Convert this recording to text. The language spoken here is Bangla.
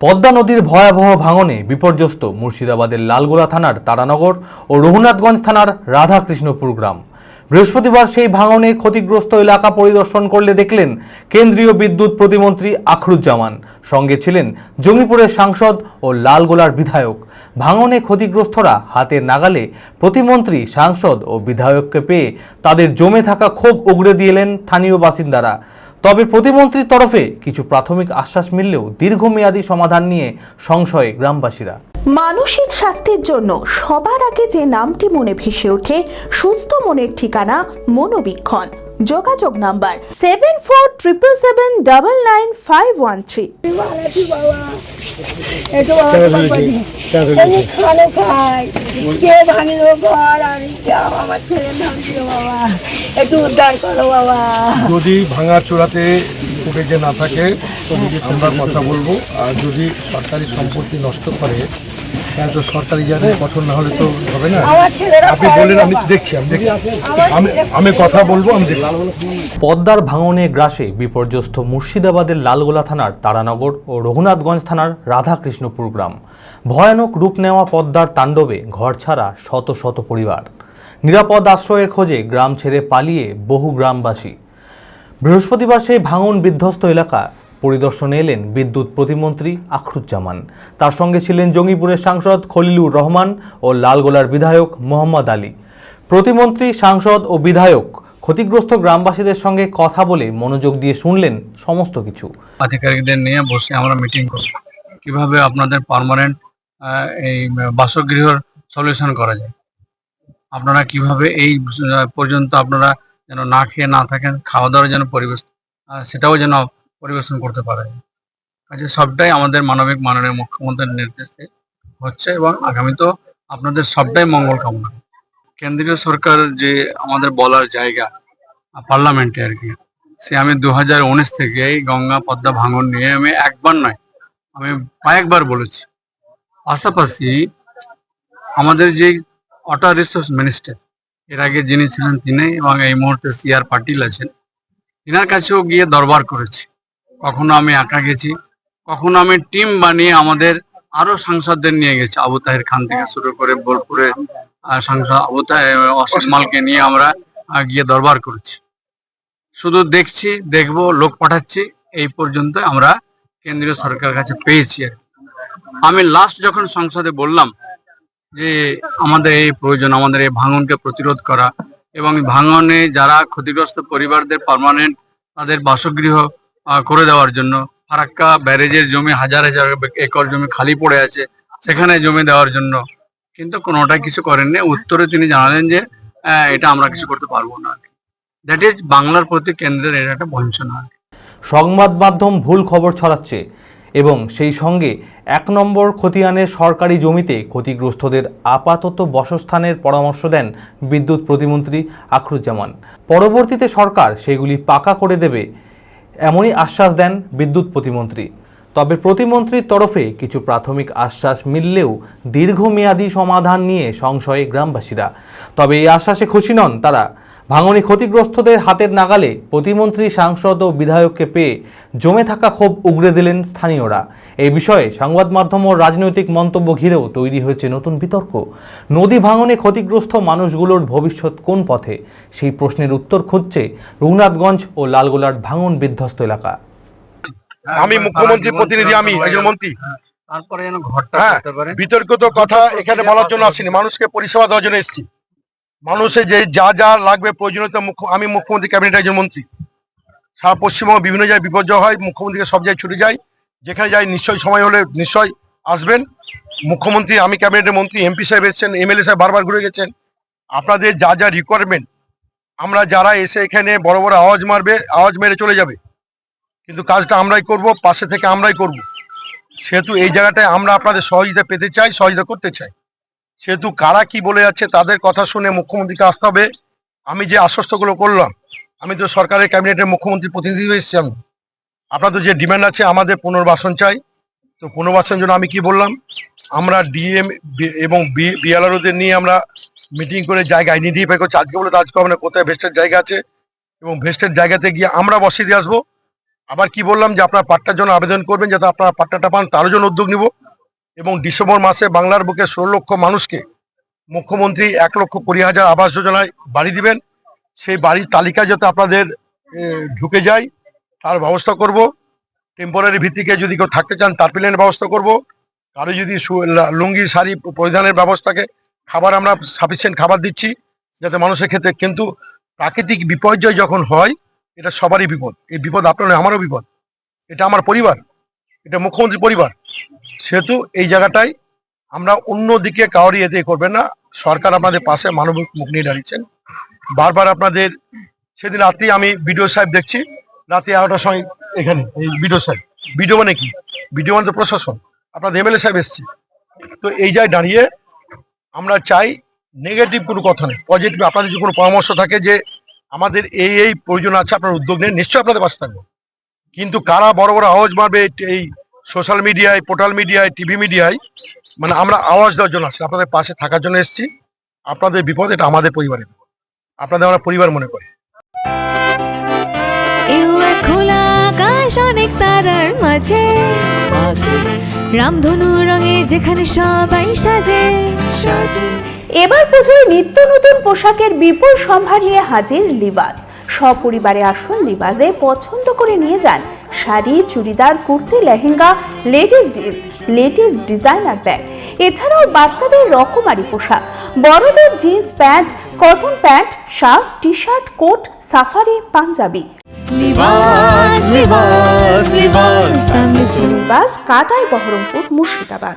পদ্মা নদীর ভয়াবহ ভাঙনে বিপর্যস্ত মুর্শিদাবাদের লালগোলা থানার তারানগর ও রঘুনাথগঞ্জ থানার রাধাকৃষ্ণপুর গ্রাম। বৃহস্পতিবার সেই ভাঙনে ক্ষতিগ্রস্ত এলাকা পরিদর্শন করলে দেখলেন কেন্দ্রীয় বিদ্যুৎ প্রতিমন্ত্রী আখরুজ্জামান, সঙ্গে ছিলেন জঙ্গিপুরের সাংসদ ও লালগোলার বিধায়ক। ভাঙনে ক্ষতিগ্রস্তরা হাতের নাগালে প্রতিমন্ত্রী, সাংসদ ও বিধায়ককে পেয়ে তাদের জমে থাকা ক্ষোভ উগড়ে দিয়েলেন স্থানীয় বাসিন্দারা। তবে প্রতিমন্ত্রীর তরফে কিছু প্রাথমিক আশ্বাস মিললেও দীর্ঘমেয়াদী সমাধান নিয়ে সংশয়ে গ্রামবাসীরা। মানসিক স্বাস্থ্যের জন্য সবার আগে যে নামটি মনে ভেসে ওঠে, সুস্থ মনের ঠিকানা মনোবীক্ষণ। যোগাযোগ number seven four triple seven double nine five one three. যদি ভাঙা চূড়াতে ফুটেজে না থাকে আমরা কথা বলব, আর যদি সরকারি সম্পত্তি নষ্ট করে তো সরকারি কঠোর না হলে তো হবে না। আপনি বললেন আমি দেখছি আমি দেখছি। আমি আমি কথা বলব আমি পদ্মার ভাঙনে গ্রাসে বিপর্যস্ত মুর্শিদাবাদের লালগোলা থানার তারানগর ও রঘুনাথগঞ্জ থানার রাধাকৃষ্ণপুর গ্রাম। ভয়ানক রূপ নেওয়া পদ্মার তাণ্ডবে ঘর ছাড়া শত শত পরিবার। নিরাপদ আশ্রয়ের খোঁজে গ্রাম ছেড়ে পালিয়ে বহু গ্রামবাসী। বৃহস্পতিবার সেই ভাঙন বিধ্বস্ত এলাকা পরিদর্শনে এলেন বিদ্যুৎ প্রতিমন্ত্রী আখরুজ্জামান। তার সঙ্গে ছিলেন জঙ্গিপুরের সাংসদ খলিলুর রহমান ও লালগোলার বিধায়ক মোহাম্মদ আলী। প্রতিমন্ত্রী, সাংসদ ও বিধায়ক ক্ষতিগ্রস্ত গ্রামবাসীদের সঙ্গে কথা বলে মনোযোগ দিয়ে শুনলেন সমস্ত কিছু। আধিকারিকদের নিয়ে বসে আমরা মিটিং করব। কীভাবে আপনাদের পার্মানেন্ট এই বাসগৃহর সলিউশন করা যায়? আপনারা কীভাবে এই পর্যন্ত আপনারা যেন না খেয়ে না থাকেন, খাওয়া দাওয়ার যেন পরিবেশ সেটাও যেন পরিবেশন করতে পারে। কাজে সবটাই আমাদের মানবিক মাননীয় মুখ্যমন্ত্রীর নির্দেশে হচ্ছে এবং আগামী তো আপনাদের সবটাই মঙ্গল কামনা। কেন্দ্রীয় সরকার যে আমাদের বলার জায়গা পার্লামেন্টে আর কি, সে আমি দু হাজার উনিশ থেকে গঙ্গা পদ্মা ভাঙন নিয়ে আমি একবার নয়, আমি কয়েকবার বলেছি। পাশাপাশি আমাদের যে ওয়াটার রিসোর্স মিনিস্টার, এর আগে যিনি ছিলেন তিনি এবং এই মুহূর্তে সিআর পাটিল আছেন, তিনার কাছেও গিয়ে দরবার করেছি। কখনো আমি একা গেছি, কখনো আমি টিম বানিয়ে আমাদের আরও সাংসদদের নিয়ে গেছি আবু তাহের খান থেকে শুরু করে বোলপুরে সাংসদ আবু অশোক মালকে নিয়ে আমরা গিয়ে দরবার করেছি শুধু দেখছি, দেখব, লোক পাঠাচ্ছি, এই পর্যন্ত আমরা কেন্দ্রীয় সরকারের কাছে পেয়েছি। আমি লাস্ট যখন সংসদে বললাম যে আমাদের এই প্রয়োজন, আমাদের এই ভাঙনকে প্রতিরোধ করা এবং ভাঙনে যারা ক্ষতিগ্রস্ত পরিবারদের পার্মানেন্ট তাদের বাসগৃহ করে দেওয়ার জন্য। ফারাক্কা ব্যারেজের জমি হাজার হাজার একর জমি খালি পড়ে আছে, সেখানে জমি দেওয়ার জন্য। কিন্তু কোনোটা কিছু করেননি। উত্তরে তিনি জানালেন যে এটা আমরা কিছু করতে পারব না। দ্যাট ইজ বাংলার প্রতি কেন্দ্রের এটা একটা বঞ্চনা। সংবাদ মাধ্যম ভুল খবর ছড়াচ্ছে এবং সেই সঙ্গে এক নম্বর খতিয়ানের সরকারি জমিতে ক্ষতিগ্রস্তদের আপাতত বসস্থানের পরামর্শ দেন বিদ্যুৎ প্রতিমন্ত্রী আখরুজ্জামান। পরবর্তীতে সরকার সেগুলি পাকা করে দেবে এমনই আশ্বাস দেন বিদ্যুৎ প্রতিমন্ত্রী। তবে প্রতিমন্ত্রীর তরফে কিছু প্রাথমিক আশ্বাস মিললেও দীর্ঘমেয়াদী সমাধান নিয়ে সংশয়ে গ্রামবাসীরা। তবে এই আশ্বাসে খুশি নন তারা। ভাঙনে ক্ষতিগ্রস্তদের হাতের নাগালে প্রতিমন্ত্রী সাংসদ ও বিধায়ককে পেয়ে জমে থাকা ক্ষোভ উগড়ে দিলেন স্থানীয়রা। এই বিষয়ে সংবাদ মাধ্যম ও রাজনৈতিক মন্তব্য ঘিরেও তৈরি হয়েছে নতুন বিতর্ক। নদী ভাঙনে ক্ষতিগ্রস্ত মানুষগুলোর ভবিষ্যৎ কোন পথে? সেই প্রশ্নের উত্তর খুঁজছে রঘুনাথগঞ্জ ও লালগোলার ভাঙন বিধ্বস্ত এলাকা। আমি মুখ্যমন্ত্রী প্রতিনিধি আমি একজন মন্ত্রী। তারপরে যেন ঘরটা হ্যাঁ পারে বিতর্কিত কথা এখানে বলার জন্য আসিনি মানুষকে পরিষেবা দেওয়ার জন্য এসেছি। মানুষের যে যা যা লাগবে প্রয়োজনীয়তা মুখ্য আমি মুখ্যমন্ত্রী, ক্যাবিনেট একজন মন্ত্রী। সারা পশ্চিমবঙ্গ বিভিন্ন জায়গায় বিপর্যয় হয়, মুখ্যমন্ত্রীকে সব জায়গায় ছুটে যাই। যেখানে যাই নিশ্চয় সময় হলে নিশ্চয়ই আসবেন। মুখ্যমন্ত্রী, আমি ক্যাবিনেটের মন্ত্রী, এমপি সাহেব এসেছেন, এমএলএ সাহেব বারবার ঘুরে গেছেন। আপনাদের যা যা রিকোয়ারমেন্ট আমরা যারা এসে এখানে বড় বড় আওয়াজ মারবে, আওয়াজ মেরে চলে যাবে। কিন্তু কাজটা আমরাই করব, পাশে থেকে আমরাই করব। সেহেতু এই জায়গাটায় আমরা আপনাদের সহযোগিতা পেতে চাই, সহযোগিতা করতে চাই। সেহেতু কারা কি বলে যাচ্ছে তাদের কথা শুনে মুখ্যমন্ত্রীকে আসতে হবে। আমি যে আশ্বস্তগুলো করলাম, আমি তো সরকারের ক্যাবিনেটের মুখ্যমন্ত্রী প্রতিনিধি এসেছি আমি। আপনাদের যে ডিমান্ড আছে, আমাদের পুনর্বাসন চাই। তো পুনর্বাসনের জন্য আমি কি বললাম, আমরা ডিএম এবং বিএলআরওদের নিয়ে আমরা মিটিং করে জায়গা আইডেন্টিফাই করছি। আজকে বলে আজকে না, কোথায় ভেস্টের জায়গা আছে? এবং ভেস্টের জায়গাতে গিয়ে আমরা বসিয়ে দিয়ে আসব। আবার কি বললাম যে আপনার পাট্টার জন্য আবেদন করবেন, যাতে আপনারা পাট্টাটা পান, তারও জন্য উদ্যোগ নিব। এবং ডিসেম্বর মাসে বাংলার বুকে ষোলো লক্ষ মানুষকে মুখ্যমন্ত্রী এক লক্ষ কুড়ি হাজার আবাস যোজনায় বাড়ি দিবেন। সেই বাড়ির তালিকা যাতে আপনাদের ঢুকে যায়, তার ব্যবস্থা করব। টেম্পোরারি ভিত্তিকে যদি কেউ থাকতে চান তার প্লেনের ব্যবস্থা করব। কারও যদি লুঙ্গি, শাড়ি পরিধানের ব্যবস্থাকে খাবার আমরা সাফিসিয়েন্ট খাবার দিচ্ছি, যাতে মানুষের ক্ষেত্রে কিন্তু প্রাকৃতিক বিপর্যয় যখন হয়, এটা সবারই বিপদ। এই বিপদ আপনার আমারও বিপদ। এটা আমার পরিবার, এটা মুখ্যমন্ত্রী পরিবার। সেহেতু এই জায়গাটাই আমরা অন্যদিকে কাউরি এতে করবেন না। সরকার আপনাদের পাশে মানবিক মুখ নিয়ে দাঁড়িয়েছেন। বারবার আপনাদের সেদিন রাত্রি আমি বিডিও সাহেব দেখছি, রাতে এগারোটার সময় এখানে, এই বিডিও সাহেব। বিডিও মানে কি? বিডিও মানে তো প্রশাসন। আপনাদের এমএলএ সাহেব এসছে। তো এই জায়গায় দাঁড়িয়ে আমরা চাই নেগেটিভ কোনো কথা নেই, পজিটিভ। আপনাদের যদি কোনো পরামর্শ থাকে যে আমাদের এই এই প্রয়োজন আছে, আপনার উদ্যোগ নেই নিশ্চয়ই আপনাদের পাশে থাকব। কিন্তু কারা বড় বড় আওয়াজ মারবে এই সোশ্যাল মিডিয়ায় পোর্টাল মিডিয়ায় টিভি মিডিয়ায় মানে আমরা আওয়াজ দেওয়ার জন্য আসছি আপনাদের পাশে থাকার জন্য এসেছি। আপনাদের বিপদ এটা আমাদের পরিবারের বিপদ। আপনাদের আমরা পরিবার মনে করি। খোলা আকাশ অনেক তারার মাঝে। রামধনু রঙে যেখানে সবাই সাজে। সাজে। এবার পুজোয় নিত্য নতুন পোশাকের বিপুল সম্ভার নিয়ে হাজির লিবাস। সপরিবারে আসুন লিবাসে পছন্দ করে নিয়ে যান sari churidar kurti lehenga ladies jeans ladies designer bag. এছাড়াও বাচ্চাদের রকমারি পোশাক। বড়দের jeans pant cotton pant shirt T shirt coat safari Punjabi. Libas কাটাই বহরমপুর মুর্শিদাবাদ।